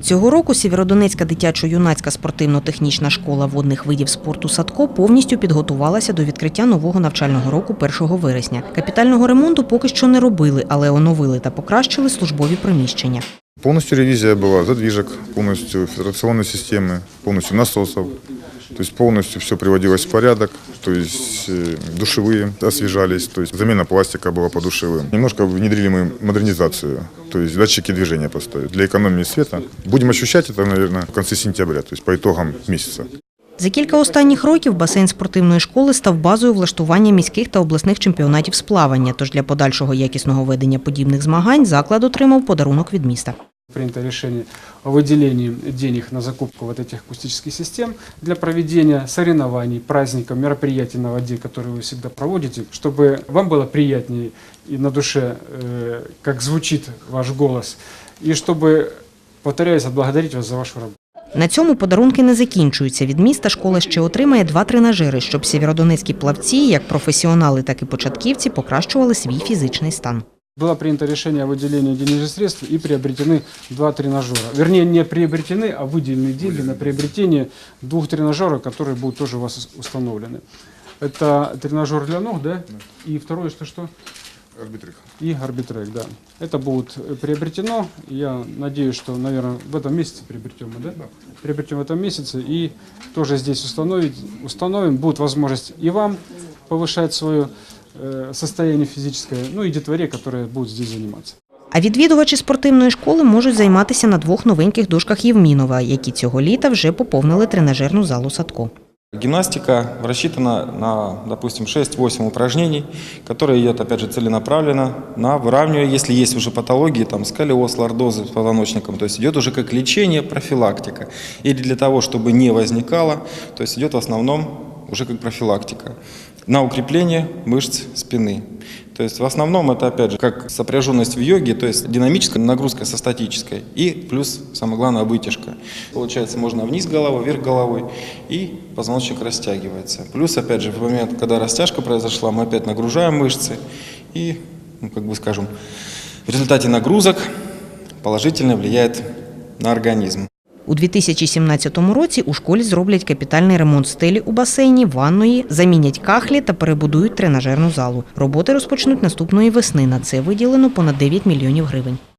Цього року Сєвєродонецька дитячо-юнацька спортивно-технічна школа водних видів спорту Садко повністю підготувалася до відкриття нового навчального року 1 вересня. Капітального ремонту поки що не робили, але оновили та покращили службові приміщення. Полностью ревизия была задвижек, полностью фильтрационной системы, полностью насосов. То есть полностью все приводилось в порядок, то есть э, душевые освежались, то есть замена пластика была по душевым. Немножко внедрили мы модернизацию, то есть датчики движения поставили для экономии света. Будем ощущать это, наверное, в конце сентября, то есть по итогам месяца. За кілька останніх років басейн спортивної школи став базою влаштування міських та обласних чемпіонатів з плавання. Тож для подальшого якісного ведення подібних змагань заклад отримав подарунок від міста. Принято решение о выделении денег на закупку вот этих акустических систем для проведения соревнований, праздников, мероприятий на воде, которые вы всегда проводите, чтобы вам было приятнее и на душе, э, как звучит ваш голос, и чтобы, повторяюсь, отблагодарить вас за вашу работу. На цьому подарунки не закінчуються. Від міста школа ще отримає два тренажери, щоб сєвєродонецькі плавці, як професіонали, так і початківці, покращували свій фізичний стан. Было принято решение о выделении денежных средств и приобретены два тренажера. Вернее, не приобретены, а выделены деньги на приобретение двух тренажеров, которые будут тоже у вас установлены. Это тренажер для ног, да? И второе, что что? И арбитрек, да. Это будет э, приобретено. Я надеюсь, что, наверное, в этом месяце приобретем, мы, да? Приобретем в этом месяце и тоже здесь установить, установим. Будет возможность и вам повышать свое э, состояние физическое, ну и детворе, которые будут здесь заниматься. А відвідувачі спортивної школи можуть займатися на двох новеньких дошках Євмінова, які цього літа вже поповнили тренажерну залу садко. Гимнастика рассчитана на, допустим, 6-8 упражнений, которые идет, опять же, целенаправленно на выравнивание, если есть уже патологии, там, сколиоз, лордозы с позвоночником, то есть идет уже как лечение, профилактика. Или для того, чтобы не возникало, то есть идет в основном уже как профилактика На укрепление мышц спины. То есть в основном это, опять же, как сопряженность в йоге, то есть динамическая нагрузка со статической и плюс, самое главное, вытяжка. Получается, можно вниз головой, вверх головой и позвоночник растягивается. Плюс, опять же, в момент, когда растяжка произошла, мы опять нагружаем мышцы и, ну, как бы скажем, в результате нагрузок положительно влияет на организм. У 2017 році у школі зроблять капітальний ремонт стелі у басейні, ванної, замінять кахлі та перебудують тренажерну залу. Роботи розпочнуть наступної весни. На це виділено понад 9 мільйонів гривень.